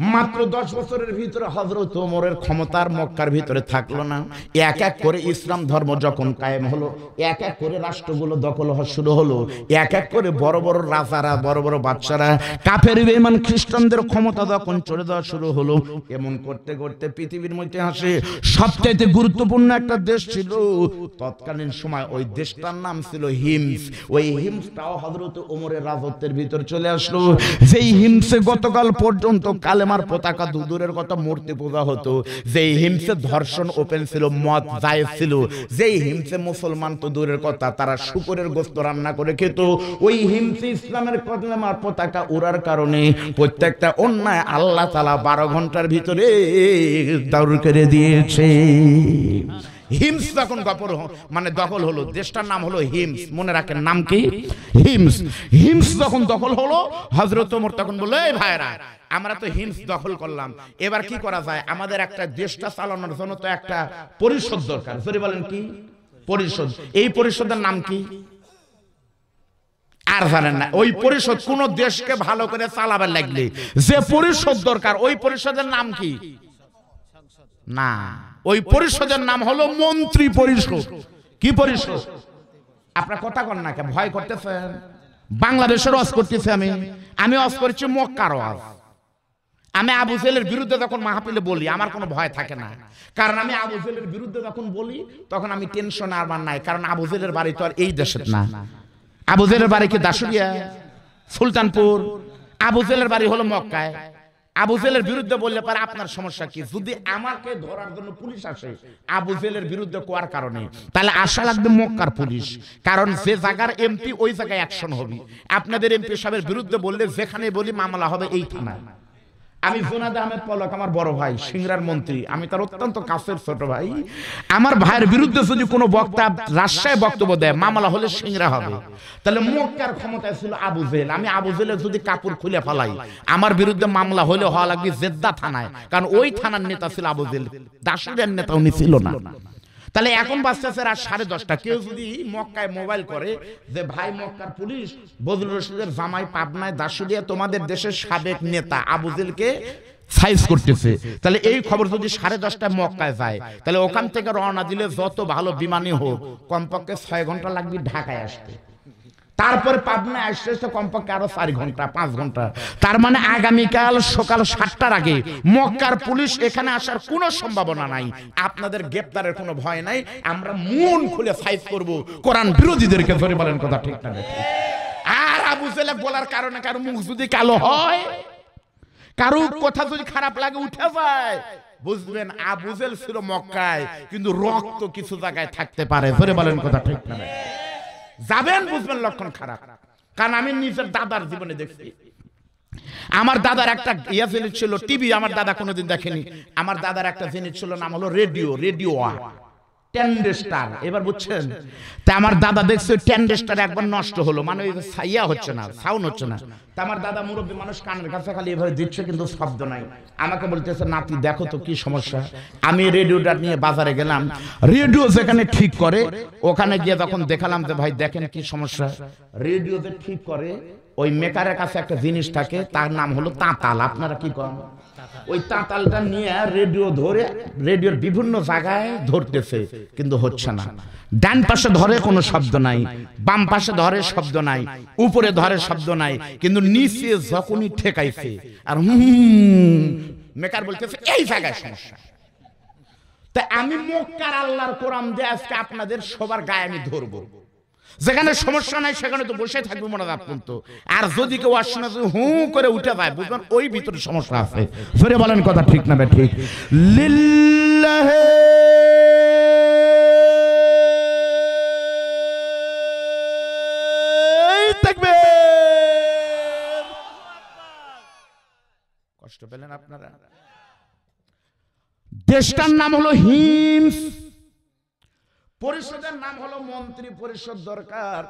মাত্র দশ বছরের ভিতরে হজরত ওমরের ক্ষমতার মক্কার ভিতরে থাকল না। এক এক করে ইসলাম ধর্ম যখন কায়েম হলো, এক এক করে রাষ্ট্রগুলো দখল হওয়া শুরু হলো, এক এক করে বড় বড় রাজারা, বড় বড় বাচ্চারা কাফের বেমান খ্রিস্টানদের ক্ষমতা যখন চলে দেওয়া শুরু হলো। এমন করতে করতে পৃথিবীর মধ্যে আসে সবচাইতে গুরুত্বপূর্ণ একটা দেশ ছিল। তৎকালীন সময় ওই দেশটার নাম ছিল হিমস। ওই হিমসটাও হজরত ওমরের রাজত্বের ভিতর চলে আসলো। যেই হিমসে গতকাল পর্যন্ত কালেমার পতাকা দুদূরের কথা মূর্তি পূজা হতো। যেই হিমসে ধর্ষণ ওপেন ছিল, মদ জায়েজ ছিল। যেই হিমসে মুসলমান তো দূরের কথা, তারা শুকরের গোস্ত রান্না করে খেত। ওই হিমসে ইসলামের কালেমার পতাকা উড়ার কারণে প্রত্যেকটা অন্যায় আল্লাহ তালা বারো ঘণ্টার ভিতরে দাউর করে দিয়েছে। হিমস তখন গপর মানে দখল হলো দেশটার নাম হলো হিমস মনে রাখেন নাম কি? হিমস। হিমস যখন দখল হলো হজরত ওমর তখন বলল এই ভাইরা আমরা তো হিমস দখল করলাম। এবার কি করা যায়? আমাদের একটা দেশটা চালানোর জন্য তো একটা পরিষদ দরকার। সরি বলেন কি? পরিষদ। এই পরিষদের নাম কি? আর জানেন না ওই পরিষদ কোন দেশকে ভালো করে চালাবার লাগলে যে পরিষদ দরকার ওই পরিষদের নাম কি? না। ওই পরিষদের নাম হলো মন্ত্রী পরিষদ। কি পরিষদ? আপনার কথা কন না ভয় করতেছেন? বাংলাদেশের অস করতেছি আমি। আমি অস করছি মক্কার ওয়াজ আমি আবু জেলের বিরুদ্ধে যখন মাহফিলে বলি, আমার কোনো ভয় থাকে না। কারণ আমি আবু জেলের বিরুদ্ধে যখন বলি, তখন আমি টেনশন আর নাই। কারণ আবু জেলের বাড়ি তো আর এই দেশের না। আবু জেলের বাড়ি কি দাসুরিয়া সুলতানপুর। আবু জেলের বাড়ি হলো মক্কায়। আবু জেলের বিরুদ্ধে বললে পারে আপনার সমস্যা কি? যদি আমাকে ধরার জন্য পুলিশ আসে আবু জেলের বিরুদ্ধে কোয়ার কারণে? তাহলে আশা লাগবে মক্কার পুলিশ। কারণ যে জায়গার এমপি ওই জায়গায় অ্যাকশন হবে। আপনাদের এমপি সাহেবের বিরুদ্ধে বললে যেখানে বলি মামলা হবে এই থানায়। আমি জোনাদ আহমেদ পলক, আমার বড় ভাই, সিংরার মন্ত্রী। আমি তার অত্যন্ত কাছের ছোট ভাই। আমার ভাইয়ের বিরুদ্ধে যদি কোনো বক্তা রাজশাহী বক্তব্য দেয়, মামলা হলে সিংরা হবে। তাহলে মক্কার ক্ষমতায় ছিল আবু জেল। আমি আবু জেলে যদি কাপড় খুলে ফেলাই, আমার বিরুদ্ধে মামলা হলে হওয়া লাগবে জেদ্দা থানায়। কারণ ওই থানার নেতা ছিল আবু জেল। দাসুরের নেতা উনি ছিল না। তাহলে এখন বাজতেছে রাত সাড়ে দশটা। কেউ যদি মক্কায় মোবাইল করে যে ভাই মক্কার পুলিশ বদরুল রশিদের জামাই পাবনায় দাসুলিয়া তোমাদের দেশের সাবেক নেতা আবুজেলকে সাইজ করতেছে। তাহলে এই খবর যদি সাড়ে দশটায় মক্কায় যায় তাহলে ওখান থেকে রওনা দিলে যত ভালো বিমানই হোক কমপক্ষে ছয় ঘণ্টা লাগবে ঢাকায় আসতে। তারপরে পাবনা আসতে কমপক্ষে আরও চার ঘণ্টা, পাঁচ ঘণ্টা। তার মানে আগামীকাল সকাল সাতটার আগে মক্কার পুলিশ এখানে আসার কোনো সম্ভাবনা নাই। আপনাদের গ্রেপ্তারের কোনো ভয় নাই। আমরা মন খুলে ফাইট করব। কোরআন বিরোধীদেরকে ধরে বলেন কথা ঠিক না। আর আবু জেলে বলার কারণে কারও মুখ যদি কালো হয়, কারও কথা যদি খারাপ লাগে, উঠে যায়। বুঝবেন আবুজেল ছিল মক্কায়, কিন্তু রক্ত কিছু জায়গায় থাকতে পারে। ধরে বলেন কথা ঠিক না? যাবেন, বুঝবেন লক্ষণ খারাপ। কারণ আমি নিজের দাদার জীবনে দেখছি। আমার দাদার একটা ইয়া জিনিস ছিল, টিভি আমার দাদা কোনোদিন দেখেনি। আমার দাদার একটা জিনিস ছিল, নাম হলো রেডিও রেডিও টেন্ডেস্টার এবার বুঝছেন? তা আমার দাদা দেখছে টেন্ডেস্টার একবার নষ্ট হলো মানে ওই হচ্ছে না সাউন্ড হচ্ছে না। তা আমার দাদা মুরব্বী মানুষ কানের কাছে খালি এভাবে দিচ্ছে কিন্তু শব্দ নাই। আমাকে বলতেছে নাতি দেখো তো কি সমস্যা। আমি রেডিওটা নিয়ে বাজারে গেলাম। রেডিও যেখানে ঠিক করে ওখানে গিয়ে তখন দেখালাম যে ভাই দেখেন কি সমস্যা। রেডিওতে ঠিক করে ওই মেকারের কাছে একটা জিনিস থাকে তার নাম হলো তাঁতাল। আপনারা কি করেন ওই তাঁতালটা নিয়ে রেডিও ধরে, রেডিওর বিভিন্ন জায়গায় ধরতেছে, কিন্তু হচ্ছে না। ডান পাশে ধরে কোনো শব্দ নাই, বাম পাশে ধরে শব্দ নাই, উপরে ধরে শব্দ নাই, কিন্তু নিচে যখনই ঠেকাইছে, আর মেকার বলতেছে, এই জায়গায় সমস্যা। তা আমি মক্কার আল্লাহর কোরআন দিয়ে আজকে আপনাদের সবার গায়ে আমি ধরবো। যেখানে সমস্যা নাই, সেখানে তো বসে থাকবে মনে রাখুন তো। আর যদি কেউ আসনে হু করে উঠে যায়, বুঝবেন, ওই ভিতরে সমস্যা আছে। জোরে বলেন কথা ঠিক না ঠিক লিল্লাহে কষ্ট পেলেন আপনারা? দেশটার নাম হলো হিমস পরিষদের নাম হলো মন্ত্রী পরিষদ দরকার।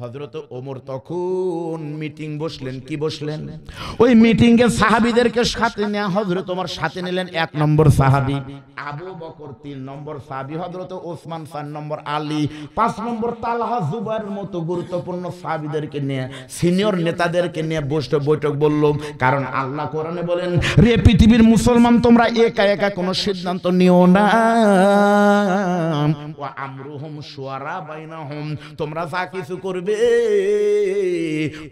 হজরত ওমর তখন মিটিং বসলেন কি বসলেন? ওই মিটিং এ সাহাবিদেরকে সাথে নেওয়া হজরত ওমর সাথে নিলেন এক নম্বর সাহাবি। আবু বকর তিন নম্বর সাহাবি হজরত ওসমান চার নম্বর আলী পাঁচ নম্বর তালহা জুবাইর মতো গুরুত্বপূর্ণ সাহাবিদেরকে নিয়ে সিনিয়র নেতাদেরকে নিয়ে বৈঠক বললাম কারণ আল্লাহ কোরআনে বলেন রে পৃথিবীর মুসলমান তোমরা একা একা কোনো সিদ্ধান্ত নিও না। আমরুহুম শুয়ারা বাইনাহুম তোমরা যা কিছু করবে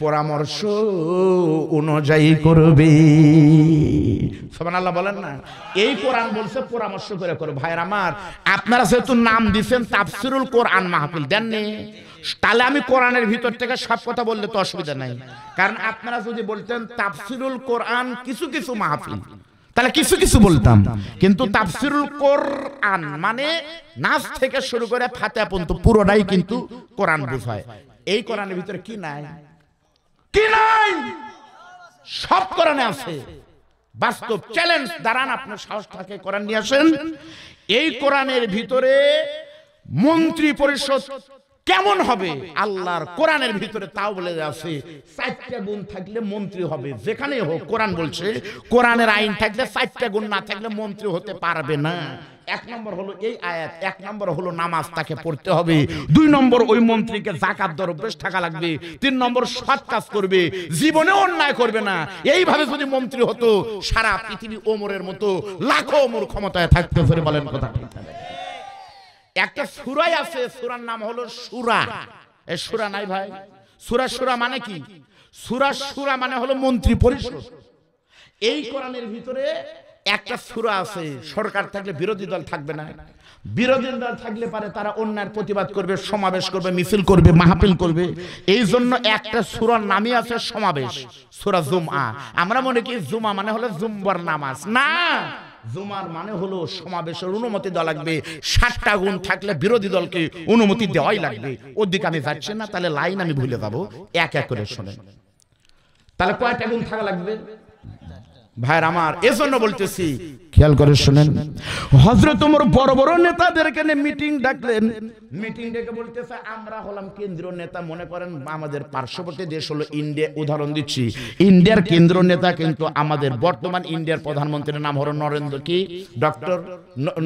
পরামর্শ অনুযায়ী করবে। বলেন না? এই কোরআন বলছে পরামর্শ করে করো। ভাইয়ের আমার আপনারা যেহেতু নাম দিছেন তাফসিরুল কোরআন মাহফিল দেননি তাহলে আমি কোরআনের ভিতর থেকে সব কথা বললে তো অসুবিধা নাই। কারণ আপনারা যদি বলতেন তাফসিরুল কোরআন কিছু কিছু মাহফিল তাহলে কিছু কিছু বলতাম। কিন্তু তাফসিরুল কোরআন মানে নাচ থেকে শুরু করে ফাতে পর্যন্ত পুরোটাই কিন্তু কোরআন বোঝায়। এই কোরআনের ভিতরে কি নাই? কি নাই? সব কোরআনে আছে। বাস্তব চ্যালেঞ্জ দাঁড়ান, আপনার সাহস থাকে কোরআন নিয়ে আসেন। এই কোরআনের ভিতরে মন্ত্রী পরিষদ কেমন হবে? আল্লাহর কোরআনের ভিতরে তাও বলে আছে, চারটা গুণ থাকলে মন্ত্রী হবে। যেখানেই হোক, কোরআন বলছে, কোরআনের আইন থাকলে চারটা গুণ না থাকলে মন্ত্রী হতে পারবে না। এক নম্বর হলো এই আয়াত এক নম্বর হলো নামাজ তাকে পড়তে হবে। দুই নম্বর ওই মন্ত্রীকে জাকাত থাকা লাগবে। তিন নম্বর সৎ কাজ করবে। জীবনে অন্যায় করবে না। এইভাবে যদি মন্ত্রী হতো সারা পৃথিবী ওমরের মতো লাখো ওমর ক্ষমতায় থাকতে পারে বলেন কথা ঠিক একটা সুরাই আছে সুরার নাম হলো সুরা। এই সুরা নাই ভাই। সুরা সুরা মানে কি? সুরা সুরা মানে হলো মন্ত্রী পরিষদ। এই কোরআনের ভিতরে একটা সুরা আছে, সরকার থাকলে বিরোধী দল থাকবে না। বিরোধী দল থাকলে পারে তারা অন্যায়ের প্রতিবাদ করবে, সমাবেশ করবে, মিছিল করবে, মাহফিল করবে। এই জন্য একটা সুরার নামই আছে সমাবেশ, সুরা জুমা আমরা মনে কি জুমা মানে হলো জুম্বার নামাজ। না, জুমার মানে হলো সমাবেশের অনুমতি দেওয়া লাগবে। সাতটা গুণ থাকলে বিরোধী দলকে অনুমতি দেওয়াই লাগবে। ওদিকে আমি যাচ্ছি না, তাহলে লাইন আমি ভুলে যাব। এক এক করে শোনেন। তাহলে কয়টা গুণ থাকা লাগবে? ভাইয়ের আমার এজন্য বলতেছি। খেয়াল করে শুনেন। হজরত ওমর বড় বড় নেতাদেরকে মিটিং ডাকলেন। মিটিং ডেকে বলতেছে আমরা হলাম কেন্দ্রীয় নেতা মনে করেন আমাদের পার্শ্ববর্তী দেশ হলো ইন্ডিয়া। উদাহরণ দিচ্ছি। ইন্ডিয়ার কেন্দ্রীয় নেতা কিন্তু আমাদের বর্তমান ইন্ডিয়ার প্রধানমন্ত্রীর নাম হলো নরেন্দ্র কি? ডক্টর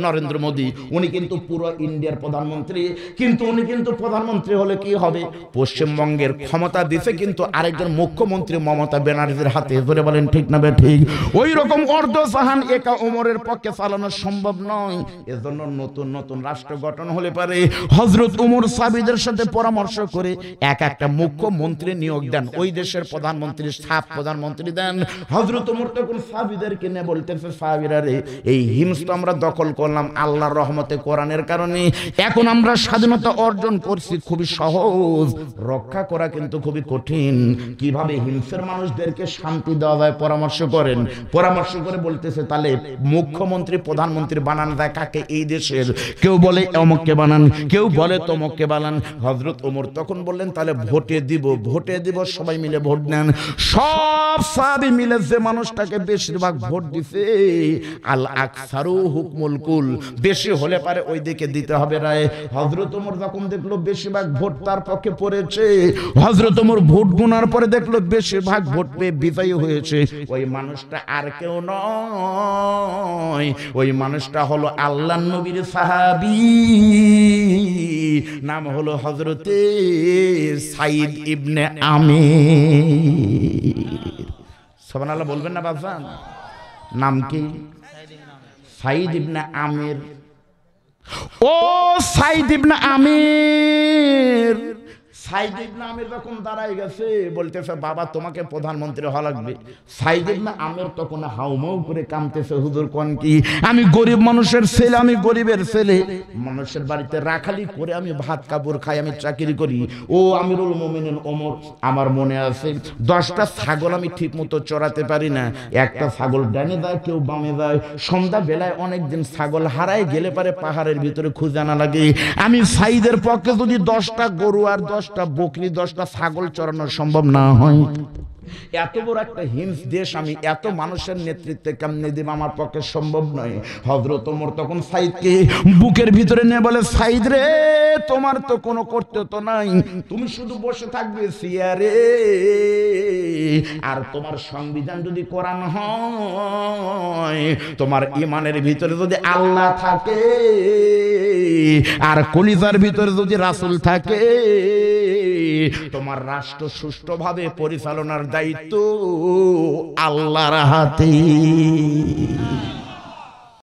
নরেন্দ্র মোদী। উনি কিন্তু পুরো ইন্ডিয়ার প্রধানমন্ত্রী। কিন্তু উনি কিন্তু প্রধানমন্ত্রী হলে কি হবে? পশ্চিমবঙ্গের ক্ষমতা দিছে কিন্তু আরেকজন মুখ্যমন্ত্রী মমতা ব্যানার্জির হাতে। ধরে বলেন ঠিক না বে ঠিক? ওই রকম অর্ধ সাহান একা ওমরের পক্ষে চালানো সম্ভব নয়। এজন্য নতুন নতুন রাষ্ট্র গঠন হলে পারে। হজরত উমর সাবিদের সাথে পরামর্শ করে এক একটা মুখ্যমন্ত্রী নিয়োগ দেন। ওই দেশের প্রধানমন্ত্রী সাত প্রধানমন্ত্রী দেন। হজরত উমর তখন সাবিদেরকে নিয়ে বলতেছে সাবিরা রে, এই হিংস তো আমরা দখল করলাম আল্লাহর রহমতে কোরআনের কারণে। এখন আমরা স্বাধীনতা অর্জন করছি, খুবই সহজ। রক্ষা করা কিন্তু খুবই কঠিন। কীভাবে হিংসের মানুষদেরকে শান্তি দেওয়া যায়, পরামর্শ করেন। পরামর্শ করে বলতেছে, তাহলে মুখ্যমন্ত্রী, প্রধানমন্ত্রী বানান যায় কাকে এই দেশের। কেউ বলে, অমককে বানান। কেউ বলে, তমককে বানান। হজরত ওমর তখন বললেন, তাহলে ভোটে দিব ভোটে দিব, সবাই মিলে ভোট নেন। সব সাবি মিলে যে মানুষটাকে বেশিরভাগ ভোট দিছে, আল আকসারু হুকমুল কুল। বেশি হলে পারে ওই দিকে দিতে হবে রায়। হজরত ওমর যখন দেখল বেশিরভাগ ভোট তার পক্ষে পড়েছে হজরত ওমর ভোট গুনার পরে দেখল বেশিরভাগ ভোট পেয়ে বিজয়ী হয়েছে। ওই মানুষটা আর কেউ নয়। ওই মানুষটা হলো আল্লাহ নবীর সাহাবি। নাম হলো হজরতে সাইদ ইবনে আমির। সবান আল্লাহ বলবেন না বাবজান নাম কি? সাইদ ইবনে আমির। ও সাইদ ইবনে আমির। সাইদ ইবনে আমির যখন দাঁড়াই গেছে বলতেছে বাবা তোমাকে প্রধানমন্ত্রী হওয়া লাগবে। সাইদ ইবনে আমির তখন হাউমাউ করে কামতেছে হুজুর কোন কি? আমি গরিব মানুষের ছেলে আমি গরিবের ছেলে। মানুষের বাড়িতে রাখালি করে আমি ভাত কাপড় খাই আমি চাকরি করি। ও আমিরুল মোমিনিন ওমর আমার মনে আছে দশটা ছাগল আমি ঠিক মতো চড়াতে পারি না। একটা ছাগল ডানে যায় কেউ বামে যায়। সন্ধ্যা বেলায় অনেকদিন ছাগল হারায় গেলে পারে পাহাড়ের ভিতরে খুঁজে আনা লাগে। আমি সাইদের পক্ষে যদি দশটা গরু আর দশটা বকরি দশটা ছাগল চড়ানো সম্ভব না হয়। এত বড় একটা হিংস দেশ আমি এত মানুষের নেতৃত্বে কেমনে দিব আমার পক্ষে সম্ভব নয়। হজরত ওমর তখন সাইদকে বুকের ভিতরে নিয়ে বলে, সাইদ রে, তোমার তো কোনো করতে তো নাই। তুমি শুধু বসে থাকবে সিয়ারে। আর তোমার সংবিধান যদি কোরআন হয়, তোমার ইমানের ভিতরে যদি আল্লাহ থাকে, আর কলিজার ভিতরে যদি রাসুল থাকে তোমার রাষ্ট্র সুষ্ঠুভাবে পরিচালনার দায়িত্ব আল্লাহর হাতে